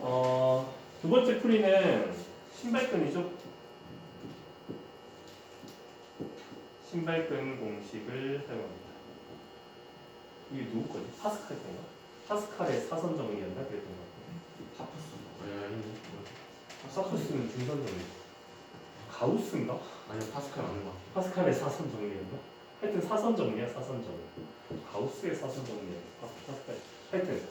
어, 두 번째 풀이는 신발끈이죠. 신발끈 공식을 사용합니다. 이게 누구 거지? 파스칼 건가? 파스칼의 사선 정리였나 그랬던 것 같은데. 파푸스 왜 아니 사푸스는 중선 정리. 가우스인가? 아니 파스칼 아닌 것 같아 파스칼의 사선 정리였나? 하여튼 사선 정리야 사선 정리. 가우스의 사선 정리야. 파- 파스칼. 하여튼.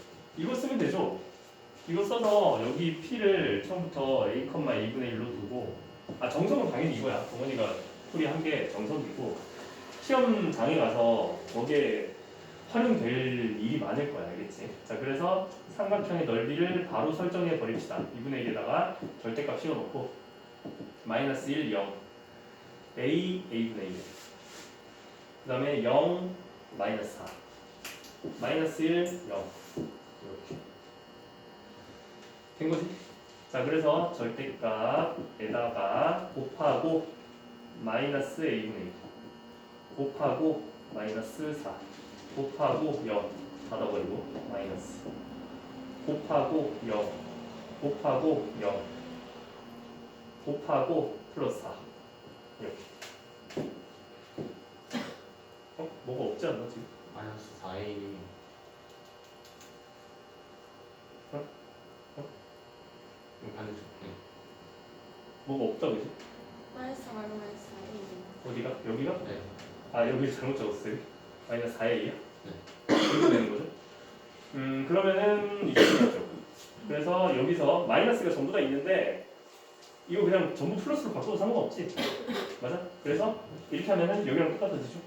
이거 써서 여기 p를 처음부터 a, 2분의 1로 두고 아 정석은 당연히 이거야. 동원이가 풀이 한 게 정석이고 시험장에 가서 거기에 활용될 일이 많을 거야, 알겠지? 자, 그래서 삼각형의 넓이를 바로 설정해 버립시다. 2분의 1에다가 절대값 씌워놓고 마이너스 1, 0 a, a분의 1 그 다음에 0, 마이너스 4 마이너스 1, 0 이렇게 된 거지? 자, 그래서 절대값에다가 곱하고 마이너스 a분의 1 곱하고 마이너스 4 곱하고 0 닫아버리고 마이너스. 곱하고 0 곱하고 0 곱하고 플러스 4 이렇게. 어? 뭐가 없지 않나 지금? 마이너스 4a 어? 반대쪽 네. 뭐가 없다 그지? 마이너스 마이너스 4이 어디가? 여기가? 네. 아 여기 잘못 적었어요 마이너스 4A야? 네. 이렇게 되는 거죠? 음 그러면은 이렇게 되죠 그래서 여기서 마이너스가 전부 다 있는데 이거 그냥 전부 플러스로 바꿔도 상관없지 맞아? 그래서 이렇게 하면은 여기랑 똑같아지죠?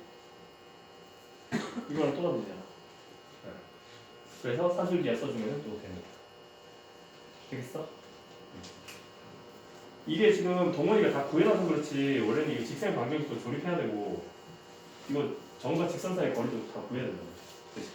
이거랑 똑같아지잖아 네. 그래서 사줄기하 써주면 또 됩니다 되겠어? 이게 지금 동원이가 다 구해놔서 그렇지 원래는 이거 직線방정식도 조립해야 되고 이거 점과 직선 사이 거리도 다 구해야 된다 그치?